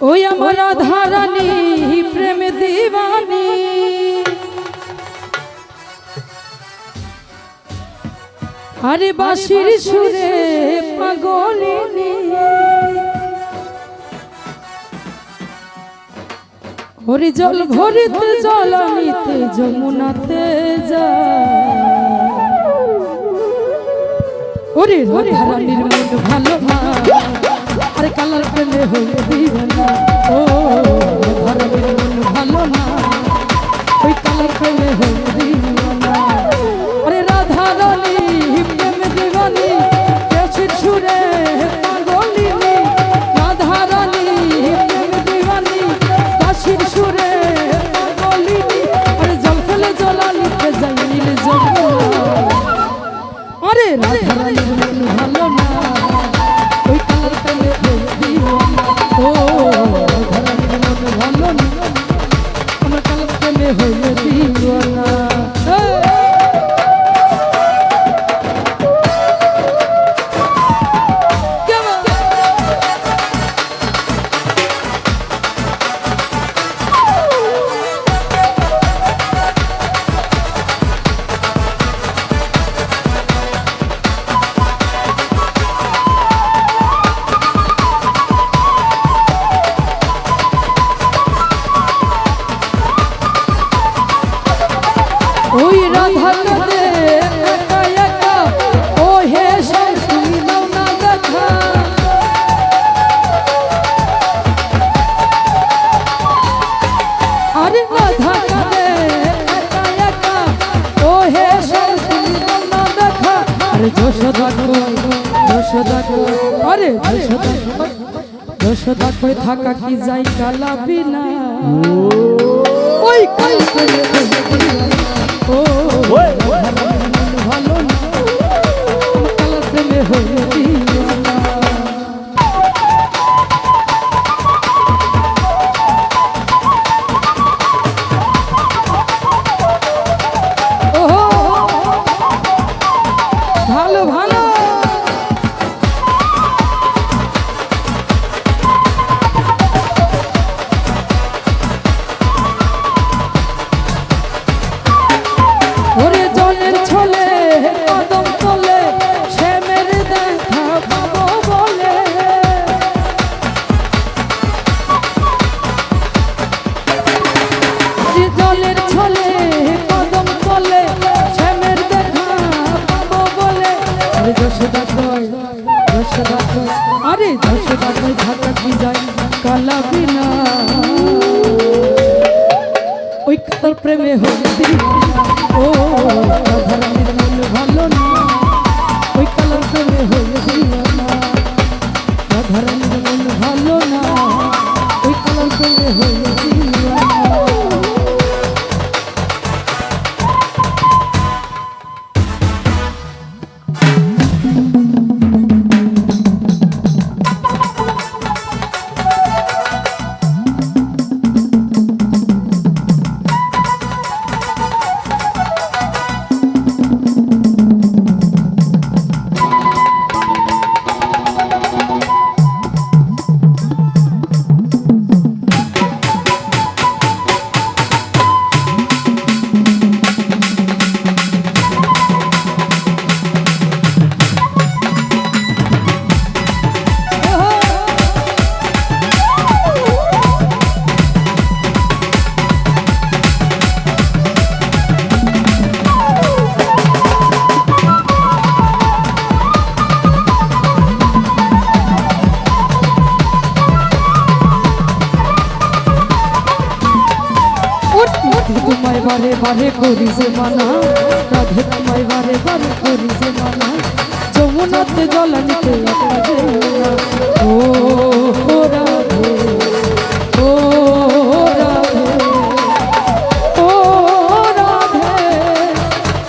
ওই আমার ধারানি প্রেম দিবানি। আরে বাঁশির সুরে পাগলিনী। হরি জল ভরিতে জল আনিতে যমুনাতে যা। ওরে রাধারানীর মন ভালো কালার প্রেমে হয়ে দিবে না ও ভালো না। ওই কালার প্রেমে হয়ে আরে থাকা কি যাই কালা বিনা ওই কাল আরে যশোদা কই ঢাকা কি যায় কালা বিনা ওই কাতার প্রেমে দিওয়ানা ও ভালো না। ওই কালার প্রেমে হয়ে রাধে তোমায় বারে বারে করি যে মানা। রাধে তোমায় বারে বারে করি যে মানা। যমুনাতে জল আনিতে একা যেও না ও রাধে ও রাধে। ও রাধে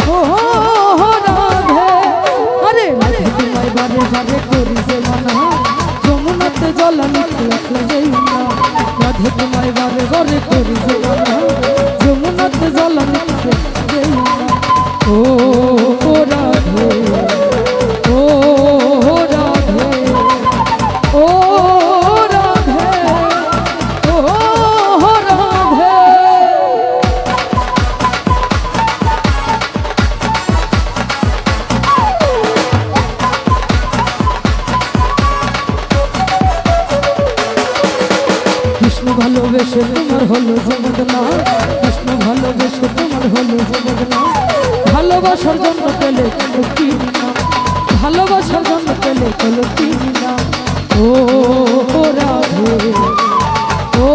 ও রাধে। আরে, রাধে তোমায় বারে বারে করি যে মানা। জল আনিতে একা যেও না রাধে তোমায় বারে বারে করি যে মানা। ভালোবেসে তোমার হলো জগৎ হলো না ভালোবাসার জন্য পেলে কলকি ভালোবাসার জন্য পেলে কলকি না ও রাধে ও